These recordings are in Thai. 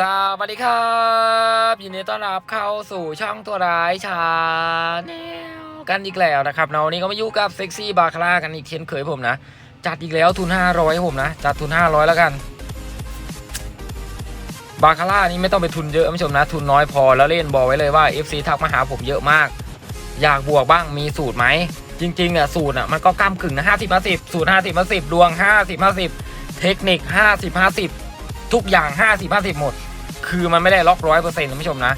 สวัสดีครับยินดีต้อนรับเข้าสู่ช่องตัวร้ายชาแนลกันอีกแล้วนะครับเนาวันนี้ก็มาอยู่กับเซ็กซี่บาคาร่ากันอีกเช่นเคยผมนะ จัดอีกแล้วทุน 500 ผมนะ จัดทุน 500 แล้วกัน บาคาร่านี่ไม่ต้องไปทุนเยอะผู้ชมนะ ทุนน้อยพอแล้วเล่นบอกไว้เลยว่า FC ทักมาหาผมเยอะมาก อยากบวกบ้างมีสูตรไหมจริงๆอะสูตรอะมันก็ก้ามกึ่งนะห้าสิบห้าสิบสูตรห้าสิบห้าสิบดวงห้าสิบห้าสิบเทคนิคห้าสิบห้าสิบทุกอย่างห้าสิบห้าสิบหมด คือมันไม่ได้ล็อกร้อยเปอร์เซ็นต์ท่านผู้ชมนะ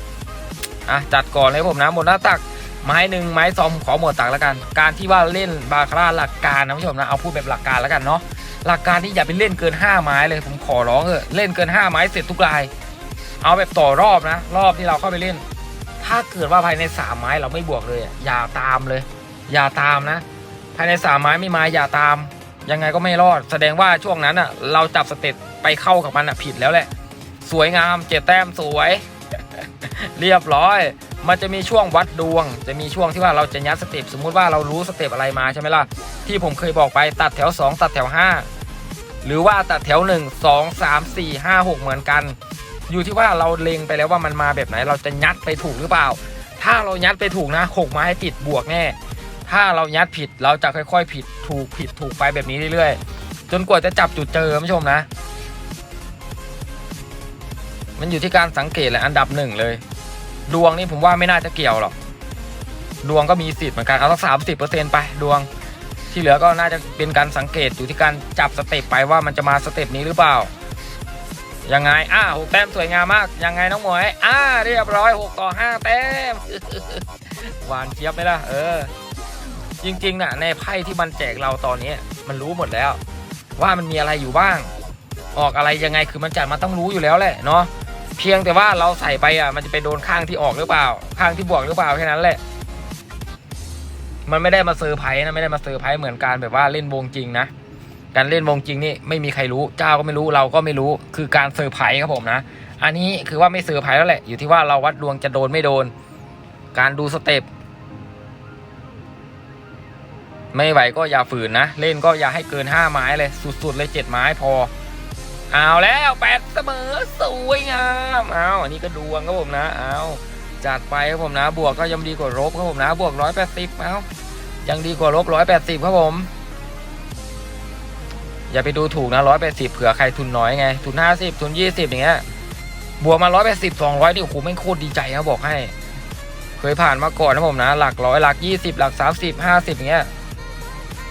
อะจัดก่อนเลยผมนะหมดหน้าตักไม้หนึ่งไม้ซอมขอหมดตักแล้วกัน การที่ว่าเล่นบาคาร่าหลักการนะผู้ชมนะเอาพูดแบบหลักการแล้วกันเนาะหลักการที่อย่าไปเล่นเกิน 5 ไม้เลยผมขอร้องเออะเล่นเกิน 5 ไม้เสร็จทุกราย เอาแบบต่อรอบนะ รอบที่เราเข้าไปเล่น ถ้าเกิดว่าภายในสามไม้เราไม่บวกเลย อย่าตามเลย อย่าตามนะ ภายในสามไม้ไม่มาอย่าตาม ยังไงก็ไม่รอด แสดงว่าช่วงนั้นอะเราจับสเต็ปไปเข้ากับมันอะผิดแล้วแหละ สวยงามเจ็ดแต้มสวย เรียบร้อย มันจะมีช่วงวัดดวง จะมีช่วงที่ว่าเราจะยัดสเต็ปสมมุติว่าเรารู้สเต็ปอะไรมาใช่ไหมล่ะที่ผมเคยบอกไปตัดแถว 2 ตัดแถว 5 หรือว่าตัดแถว 1 2 3 4 5 6 เหมือนกัน อยู่ที่ว่าเราเล็งไปแล้วว่ามันมาแบบไหน เราจะยัดไปถูกหรือเปล่า ถ้าเรายัดไปถูกนะหกมาให้ติดบวกแน่ถ้าเรายัดผิดเราจะค่อย ๆ ผิดถูกผิดถูกไปแบบนี้เรื่อยๆ จนกว่าจะจับจุดเจอผู้ชมนะ มันอยู่ที่การสังเกตแหละอันดับหนึ่งเลย ดวงนี่ผมว่าไม่น่าจะเกี่ยวหรอก ดวงก็มีสิทธิ์เหมือนกันเอาสักสามสิบเปอร์เซ็นไปดวง ที่เหลือก็น่าจะเป็นการสังเกตอยู่ที่การจับสเต็ปไปว่ามันจะมาสเต็ปนี้หรือเปล่ายังไงอ่าหกแต้มสวยงามมาก ยังไงน้องหมวยอ่าเรียบร้อยหกต่อห้าแต้มหวานเจี๊ยบไหมล่ะ เออ จริงๆน่ะในไพ่ที่มันแจกเราตอนนี้มันรู้หมดแล้ว ว่ามันมีอะไรอยู่บ้าง ออกอะไรยังไงคือมันจัดมาต้องรู้อยู่แล้วแหละเนาะ พียงแต่ว่าเราใส่ไปอะมันจะไปโดนข้างที่ออกหรือเปล่า ข้างที่บวกหรือเปล่าแค่นั้นแหละ มันไม่ได้มาเซอร์ไพรส์นะไม่ได้มาเซอร์ไพรส์เหมือนการแบบว่าเล่นวงจริงนะการเล่นวงจริงนี่ไม่มีใครรู้เจ้าก็ไม่รู้เราก็ไม่รู้คือการเซอร์ไพรส์ครับผมนะ อันนี้คือว่าไม่เซอร์ไพรส์แล้วแหละ อยู่ที่ว่าเราวัดดวงจะโดนไม่โดน การดูสเต็ปไม่ไหวก็อย่าฝืนนะ เล่นก็อย่าให้เกิน5ไม้เลยสุดๆเลย7ไม้พอ เอาแล้วแปดเสมอสวยงามเอาอันนี้ก็ดวงครับผมนะเอาจัดไปครับผมนะบวกก็ยังดีกว่าลบครับผมนะบวกร้อยแปดสิบเอายังดีกว่าลบร้อยแปดสิบครับผม อย่าไปดูถูกนะร้อยแปดสิบเผื่อใครทุนน้อยไงทุนห้าสิบทุนยี่สิบอย่างเงี้ยบวกมาร้อยแปดสิบสองร้อยนี่โอ้โหไม่โคตรดีใจนะบอกให้ เคยผ่านมาก่อนนะผมนะ หลักร้อยหลักยี่สิบหลักสามสิบห้าสิบอย่างเงี้ย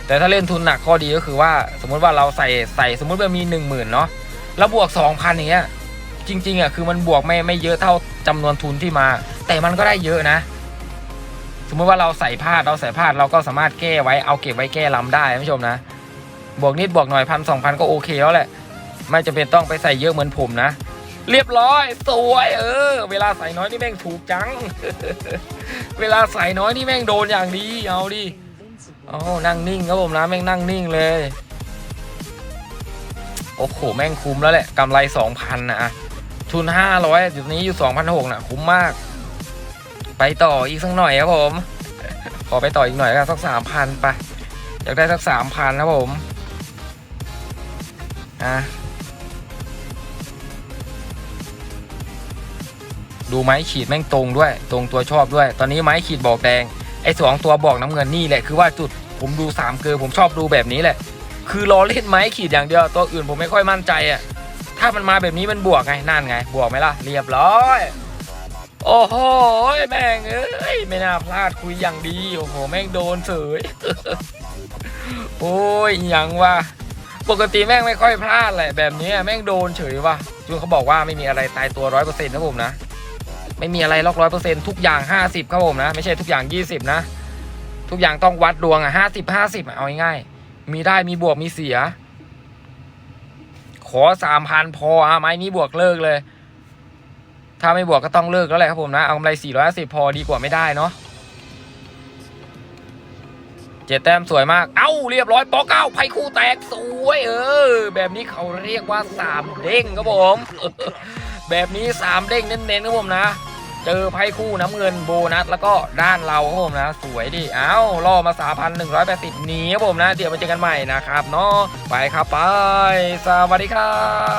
แต่ถ้าเล่นทุนหนักข้อดีก็คือว่า สมมุติว่าเราใส่ใส่สมมุติว่ามีหนึ่งหมื่นเนาะ แล้วบวกสองพันอย่างเงี้ยจริง ๆอะคือมันบวกไม่ไม่เยอะเท่าจำนวนทุนที่มา แต่มันก็ได้เยอะนะ สมมุติว่าเราใส่พลาดเราใส่พลาดเราก็สามารถแก้ไว้เอาเก็บไว้แก้ลำได้ท่านผู้ชมนะ บวกนิดบวกหน่อยพันสองพันก็โอเคแล้วแหละ ไม่จำเป็นต้องไปใส่เยอะเหมือนผมนะ เรียบร้อยสวยเออ เวลาใส่น้อยนี่แม่งถูกจัง เวลาใส่น้อยนี่แม่งโดนอย่างดีเอาดิอ๋อนั่งนิ่งครับผมนะแม่งนั่งนิ่งเลย โอ้โห แม่งคุ้มแล้วแหละกำไรสองพันนะอะทุนห้าร้อยจุดนี้อยู่สองพันหกนะคุ้มมาก ไปต่ออีกสักหน่อยครับผม ขอไปต่ออีกหน่อยกันสักสามพันไปอยากได้สักสามพันครับผมอะดูไม้ขีดแม่งตรงด้วย ตรงตัวชอบด้วย ตอนนี้ไม้ขีดบอกแดงไอ้สองตัวบอกน้ำเงินนี่แหละคือว่าจุดผมดูสามเกลือผมชอบดูแบบนี้แหละ คือรอเล่นไม้ขีดอย่างเดียวตัวอื่นผมไม่ค่อยมั่นใจอะถ้ามันมาแบบนี้มันบวกไงนั่นไง บวกไหมล่ะเรียบร้อย โอ้โหแม่งเอ้ยไม่น่าพลาดคุยอย่างดีโอ้โหแม่งโดนเสยโอ้ยอยังวะปกติแม่งไม่ค่อยพลาดแหละแบบนี้แม่งโดนเฉยว่ะจุนเขาบอกว่าไม่มีอะไรตายตัวร้อยเปอร์เซ็นต์นะผมนะไม่มีอะไรล็อกร้อยเปอร์เซ็นต์ทุกอย่างห้าสิบครับผมนะ ไม่ใช่ทุกอย่างยี่สิบนะ ทุกอย่างต้องวัดดวงอะห้าสิบห้าสิบเอาง่ายๆ มีได้มีบวกมีเสีย ขอสามพันพออะไม้นี้บวกเลิกเลย ถ้าไม่บวกก็ต้องเลิกแล้วแหละครับผมนะ เอากำไรสี่ร้อยสิบพอดีกว่าไม่ได้เนาะเจ็ดแต้มสวยมาก เอ้าเรียบร้อยปอเก้าไพ่คู่แตกสวยเออ แบบนี้เขาเรียกว่าสามเด้งครับผม แบบนี้สามเด้งเน้นๆครับผมนะ เจอไพ่คู่น้ำเงินโบนัส แล้วก็ด้านเราครับผมนะ สวยดิอ้าล่อมาสามพันหนึ่งร้อยแปดสิบหนีครับผมนะ เดี๋ยวมาเจอกันใหม่นะครับเนาะไปครับไป สวัสดีครับ